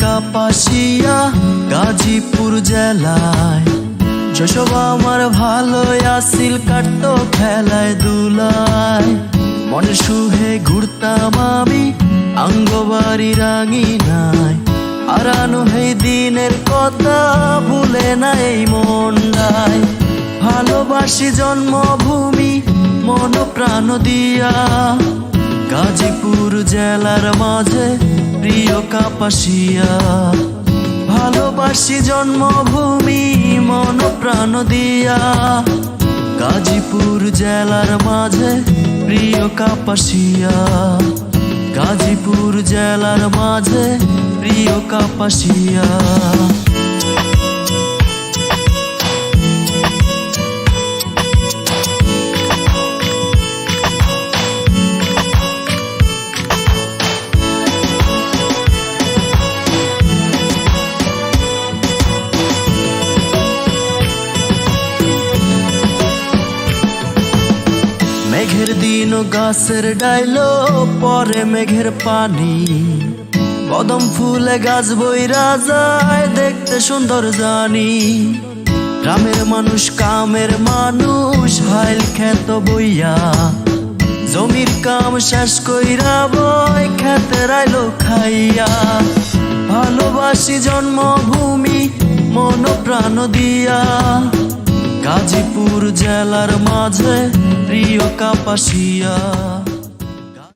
কাপাসিয়া, গাজীপুর জেলায়। যশোব আমার ভালো আসিল, কাটতো খেলায় দুলায়। মনে সুহে ঘুরতাম আমি, আঙ্গবাড়ি রাঙি নাই হারানো এই দিনের কথা ভুলে নাই মন্ডায় ভালোবাসি জন্মভূমি মন প্রাণ দিয়া। গাজীপুর জেলার মাঝে প্রিয় কাপাসিয়া, ভালোবাসি জন্মভূমি, মন প্রাণ দিয়া। গাজীপুর জেলার মাঝে প্রিয় কাপাসিয়া, গাজীপুর জেলার মাঝে প্রিয় কাপাসিয়া। মেঘের দিন গাছের ডাইলো পরে মেঘের পানি। কদম ফুলে গাছ বইরা যায়, দেখতে সুন্দর জানি। গ্রামের মানুষ, কামের মানুষ, হাইল খেত বইয়া। জমির কাম শেষ কইরা বই খেতে রাইলো খাইয়া। ভালোবাসি জন্মভূমি মন প্রাণ দিয়া। গাজীপুর জেলার মাঝে প্রিয় কাপাসিয়া